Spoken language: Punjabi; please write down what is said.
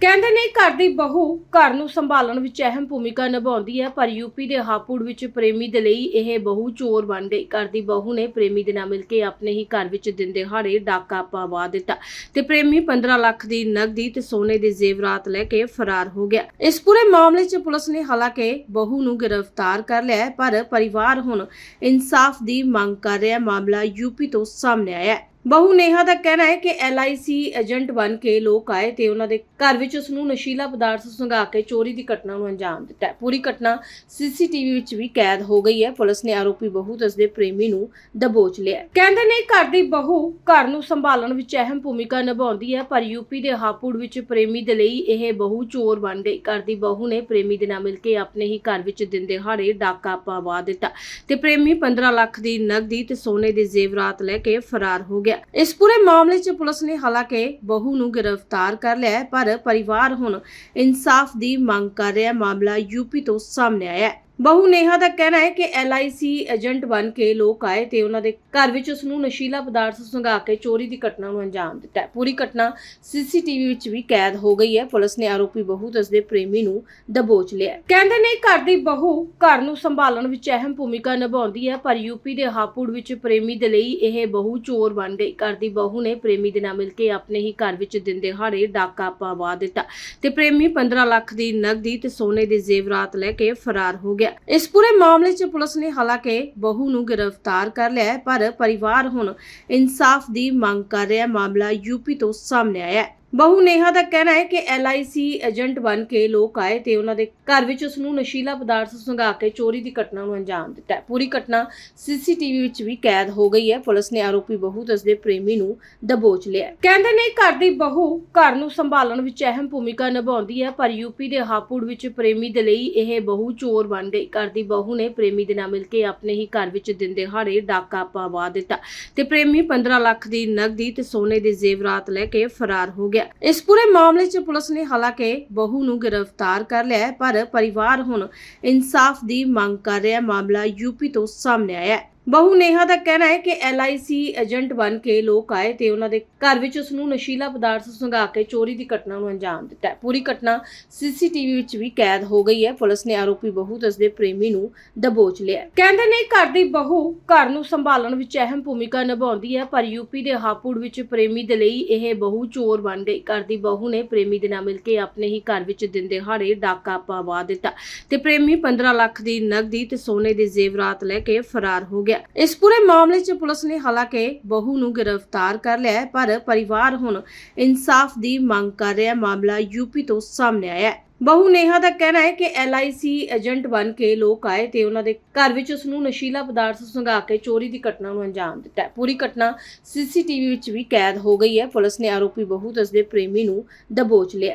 ਕਹਿੰਦੇ ਨੇ ਘਰ ਦੀ ਬਹੂ ਘਰ ਨੂੰ ਸੰਭਾਲਣ ਵਿੱਚ ਅਹਿਮ ਭੂਮਿਕਾ ਨਿਭਾਉਂਦੀ ਹੈ, ਪਰ ਯੂਪੀ ਦੇ ਹਾਪੂੜ ਵਿੱਚ ਪ੍ਰੇਮੀ ਦੇ ਲਈ ਇਹ ਬਹੂ ਚੋਰ ਬਣ ਗਈ। ਘਰ ਦੀ ਬਹੂ ਨੇ ਪ੍ਰੇਮੀ ਦੇ ਨਾਲ ਮਿਲ ਕੇ ਆਪਣੇ ਹੀ ਘਰ ਵਿੱਚ ਦਿਨ ਦਿਹਾੜੇ ਡਾਕਾ ਪਵਾ ਦਿੱਤਾ ਤੇ ਪ੍ਰੇਮੀ 15 ਲੱਖ ਦੀ ਨਕਦੀ ਤੇ ਸੋਨੇ ਦੇ ਜ਼ੇਵਰਾਤ ਲੈ ਕੇ ਫਰਾਰ ਹੋ ਗਿਆ। ਇਸ ਪੂਰੇ ਮਾਮਲੇ 'ਚ ਪੁਲਿਸ ਨੇ ਹਾਲਾਂਕਿ ਬਹੂ ਨੂੰ ਗ੍ਰਿਫਤਾਰ ਕਰ ਲਿਆ ਪਰ ਪਰਿਵਾਰ ਹੁਣ ਇਨਸਾਫ ਦੀ ਮੰਗ ਕਰ ਰਿਹਾ ਮਾਮਲਾ ਯੂਪੀ ਤੋਂ ਸਾਹਮਣੇ ਆਇਆ ਹੈ। ਬਹੂ ਨੇਹਾ ਦਾ ਕਹਿਣਾ ਹੈ ਕਿ LIC ਏਜੰਟ ਬਣ ਕੇ ਲੋਕ ਆਏ ਤੇ ਉਹਨਾਂ ਦੇ ਘਰ ਵਿੱਚ ਉਸ ਨੂੰ ਨਸ਼ੀਲਾ ਪਦਾਰਥ ਸੰਘਾ ਕੇ ਚੋਰੀ ਦੀ ਘਟਨਾ ਨੂੰ ਅੰਜਾਮ ਦਿੱਤਾ ਪੂਰੀ ਘਟਨਾ CCTV ਵਿੱਚ ਵੀ ਕੈਦ ਹੋ ਗਈ ਹੈ। ਪੁਲਿਸ ਨੇ ਆਰੋਪੀ ਬਹੂ ਤੇ ਉਸਦੇ ਪ੍ਰੇਮੀ ਨੂੰ ਦਬੋਚ ਲਿਆ ਕਹਿੰਦੇ ਨੇ ਘਰ ਦੀ ਬਹੂ ਘਰ ਨੂੰ ਸੰਭਾਲਣ ਵਿੱਚ ਅਹਿਮ ਭੂਮਿਕਾ ਨਿਭਾਉਂਦੀ ਹੈ, ਪਰ ਯੂਪੀ ਦੇ ਹਾਪੁੜ ਵਿੱਚ ਪ੍ਰੇਮੀ ਦੇ ਲਈ ਇਹ ਬਹੂ ਚੋਰ ਬਣ ਗਈ। ਘਰ ਦੀ ਬਹੂ ਨੇ ਪ੍ਰੇਮੀ ਦੇ ਨਾਲ ਮਿਲ ਕੇ ਆਪਣੇ ਹੀ ਘਰ ਵਿੱਚ ਦਿਨ ਦਿਹਾੜੇ ਡਾਕਾ ਪਵਾ ਦਿੱਤਾ ਤੇ ਪ੍ਰੇਮੀ 15 ਲੱਖ ਦੀ ਨਕਦੀ ਤੇ ਸੋਨੇ ਦੇ ਜ਼ੇਵਰਾਤ ਲੈ ਕੇ ਫਰਾਰ ਹੋ ਗਿਆ। ਇਸ ਪੂਰੇ ਮਾਮਲੇ 'ਚ ਪੁਲਿਸ ਨੇ ਹਾਲਾਂਕਿ ਬਹੂ ਨੂੰ ਗ੍ਰਿਫਤਾਰ ਕਰ ਲਿਆ ਪਰ ਪਰਿਵਾਰ ਹੁਣ ਇਨਸਾਫ ਦੀ ਮੰਗ ਕਰ ਰਿਹਾ ਮਾਮਲਾ ਯੂਪੀ ਤੋਂ ਸਾਹਮਣੇ ਆਇਆ ਹੈ। ਬਹੂ ਨੇਹਾ ਦਾ ਕਹਿਣਾ ਹੈ ਕਿ LIC ਏਜੰਟ ਬਣ ਕੇ ਲੋਕ ਆਏ ਤੇ ਉਹਨਾਂ ਦੇ ਘਰ ਵਿੱਚ ਉਸ ਨੂੰ ਨਸ਼ੀਲਾ ਪਦਾਰਥ ਸੰਘਾ ਕੇ ਚੋਰੀ ਦੀ ਘਟਨਾ ਨੂੰ ਅੰਜਾਮ ਦਿੱਤਾ ਹੈ। ਪੂਰੀ ਘਟਨਾ CCTV ਵਿੱਚ ਵੀ ਕੈਦ ਹੋ ਗਈ ਹੈ ਪੁਲਿਸ ਨੇ ਆਰੋਪੀ ਬਹੂ ਤੇ ਉਸਦੇ ਪ੍ਰੇਮੀ ਨੂੰ ਦਬੋਚ ਲਿਆ ਹੈ। ਕਹਿੰਦੇ ਨੇ ਘਰ ਦੀ ਬਹੂ ਘਰ ਨੂੰ ਸੰਭਾਲਣ ਵਿੱਚ ਅਹਿਮ ਭੂਮਿਕਾ ਨਿਭਾਉਂਦੀ ਹੈ, ਪਰ ਯੂਪੀ ਦੇ ਹਾਪੂੜ ਵਿੱਚ ਪ੍ਰੇਮੀ ਦੇ ਲਈ ਇਹ ਬਹੂ ਚੋਰ ਬਣ ਗਈ ਘਰ ਦੀ ਬਹੂ ਨੇ ਪ੍ਰੇਮੀ ਦੇ ਨਾਲ ਮਿਲ ਕੇ ਆਪਣੇ ਹੀ ਘਰ ਵਿੱਚ ਦਿਨ ਦਿਹਾੜੇ ਡਾਕਾ ਪਵਾ ਦਿੱਤਾ ਤੇ ਪ੍ਰੇਮੀ 15 ਲੱਖ ਦੀ ਨਕਦੀ ਤੇ ਸੋਨੇ ਦੇ ਜ਼ੇਵਰਾਤ ਲੈ ਕੇ ਫਰਾਰ ਹੋ ਗਿਆ ਇਸ ਪੂਰੇ ਮਾਮਲੇ 'ਚ ਪੁਲਿਸ ਨੇ ਹਾਲਾਂਕਿ ਬਹੂ ਨੂੰ ਗ੍ਰਿਫਤਾਰ ਕਰ ਲਿਆ ਪਰ ਪਰਿਵਾਰ ਹੁਣ ਇਨਸਾਫ ਦੀ ਮੰਗ ਕਰ ਰਿਹਾ ਮਾਮਲਾ ਯੂਪੀ ਤੋਂ ਸਾਹਮਣੇ ਆਇਆ ਹੈ। ਬਹੂ ਨੇਹਾ ਦਾ ਕਹਿਣਾ ਹੈ ਕਿ LIC ਏਜੰਟ ਬਣ ਕੇ ਲੋਕ ਆਏ ਤੇ ਉਹਨਾਂ ਦੇ ਘਰ ਵਿੱਚ ਉਸ ਨੂੰ ਨਸ਼ੀਲਾ ਪਦਾਰਥ ਸੰਘਾ ਕੇ ਚੋਰੀ ਦੀ ਘਟਨਾ ਨੂੰ ਅੰਜਾਮ ਦਿੱਤਾ ਹੈ। ਪੂਰੀ ਘਟਨਾ CCTV ਵਿੱਚ ਵੀ ਕੈਦ ਹੋ ਗਈ ਹੈ ਪੁਲਿਸ ਨੇ ਆਰੋਪੀ ਬਹੂ ਤੇ ਉਸਦੇ ਪ੍ਰੇਮੀ ਨੂੰ ਦਬੋਚ ਲਿਆ ਹੈ। ਕਹਿੰਦੇ ਨੇ ਘਰ ਦੀ ਬਹੂ ਘਰ ਨੂੰ ਸੰਭਾਲਣ ਵਿੱਚ ਅਹਿਮ ਭੂਮਿਕਾ ਨਿਭਾਉਂਦੀ ਹੈ, ਪਰ ਯੂਪੀ ਦੇ ਹਾਪੁੜ ਵਿੱਚ ਪ੍ਰੇਮੀ ਦੇ ਲਈ ਇਹ ਬਹੂ ਚੋਰ ਬਣ ਗਈ ਘਰ ਦੀ ਬਹੂ ਨੇ ਪ੍ਰੇਮੀ ਦੇ ਨਾਲ ਮਿਲ ਕੇ ਆਪਣੇ ਹੀ ਘਰ ਵਿੱਚ ਦਿਨ ਦਿਹਾੜੇ ਡਾਕਾ ਪਵਾ ਦਿੱਤਾ ਤੇ ਪ੍ਰੇਮੀ 15 ਲੱਖ ਦੀ ਨਕਦੀ ਤੇ ਸੋਨੇ ਦੇ ਜ਼ੇਵਰਾਤ ਲੈ ਕੇ ਫਰਾਰ ਹੋ ਗਿਆ ਇਸ ਪੂਰੇ ਮਾਮਲੇ 'ਚ ਪੁਲਿਸ ਨੇ ਹਾਲਾਂਕਿ ਬਹੂ ਨੂੰ ਗ੍ਰਿਫਤਾਰ ਕਰ ਲਿਆ ਪਰ ਪਰਿਵਾਰ ਹੁਣ ਇਨਸਾਫ ਦੀ ਮੰਗ ਕਰ ਰਿਹਾ ਮਾਮਲਾ ਯੂਪੀ ਤੋਂ ਸਾਹਮਣੇ ਆਇਆ ਹੈ। ਬਹੂ ਨੇਹਾ ਦਾ ਕਹਿਣਾ ਹੈ ਕਿ LIC ਏਜੰਟ ਬਣ ਕੇ ਲੋਕ ਆਏ ਤੇ ਉਹਨਾਂ ਦੇ ਘਰ ਵਿੱਚ ਉਸ ਨੂੰ ਨਸ਼ੀਲਾ ਪਦਾਰਥ ਸੰਘਾ ਕੇ ਚੋਰੀ ਦੀ ਘਟਨਾ ਨੂੰ ਅੰਜਾਮ ਦਿੱਤਾ ਹੈ। ਪੂਰੀ ਘਟਨਾ CCTV ਵਿੱਚ ਵੀ ਕੈਦ ਹੋ ਗਈ ਹੈ ਪੁਲਿਸ ਨੇ ਆਰੋਪੀ ਬਹੂ ਤੇ ਉਸਦੇ ਪ੍ਰੇਮੀ ਨੂੰ ਦਬੋਚ ਲਿਆ ਹੈ। ਕਹਿੰਦੇ ਨੇ ਘਰ ਦੀ ਬਹੂ ਘਰ ਨੂੰ ਸੰਭਾਲਣ ਵਿੱਚ ਅਹਿਮ ਭੂਮਿਕਾ ਨਿਭਾਉਂਦੀ ਹੈ, ਪਰ ਯੂਪੀ ਦੇ ਹਾਪੁੜ ਵਿੱਚ ਪ੍ਰੇਮੀ ਦੇ ਲਈ ਇਹ ਬਹੂ ਚੋਰ ਬਣ ਗਈ ਘਰ ਦੀ ਬਹੂ ਨੇ ਪ੍ਰੇਮੀ ਦੇ ਨਾਲ ਮਿਲ ਕੇ ਆਪਣੇ ਹੀ ਘਰ ਵਿੱਚ ਦਿਨ ਦਿਹਾੜੇ ਡਾਕਾ ਪਵਾ ਦਿੱਤਾ ਤੇ ਪ੍ਰੇਮੀ 15 ਲੱਖ ਦੀ ਨਕਦੀ ਤੇ ਸੋਨੇ ਦੇ ਜ਼ੇਵਰਾਤ ਲੈ ਕੇ ਫਰਾਰ ਹੋ ਗਿਆ ਇਸ ਪੂਰੇ ਮਾਮਲੇ 'ਚ ਪੁਲਿਸ ਨੇ ਹਾਲਾਂਕਿ ਬਹੂ ਨੂੰ ਗ੍ਰਿਫਤਾਰ ਕਰ ਲਿਆ ਪਰ ਪਰਿਵਾਰ ਹੁਣ ਇਨਸਾਫ ਦੀ ਮੰਗ ਕਰ ਰਿਹਾ ਮਾਮਲਾ ਯੂਪੀ ਤੋਂ ਸਾਹਮਣੇ ਆਇਆ ਹੈ। ਬਹੂ ਨੇਹਾ ਦਾ ਕਹਿਣਾ ਹੈ ਕਿ LIC ਏਜੰਟ ਬਣ ਕੇ ਲੋਕ ਆਏ ਤੇ ਉਹਨਾਂ ਦੇ ਘਰ ਵਿੱਚ ਉਸ ਨੂੰ ਨਸ਼ੀਲਾ ਪਦਾਰਥ ਸੰਘਾ ਕੇ ਚੋਰੀ ਦੀ ਘਟਨਾ ਨੂੰ ਅੰਜਾਮ ਦਿੱਤਾ ਪੂਰੀ ਘਟਨਾ CCTV ਵਿੱਚ ਵੀ ਕੈਦ ਹੋ ਗਈ ਹੈ। ਪੁਲਿਸ ਨੇ ਆਰੋਪੀ ਬਹੂ ਤੇ ਉਸਦੇ ਪ੍ਰੇਮੀ ਨੂੰ ਦਬੋਚ ਲਿਆ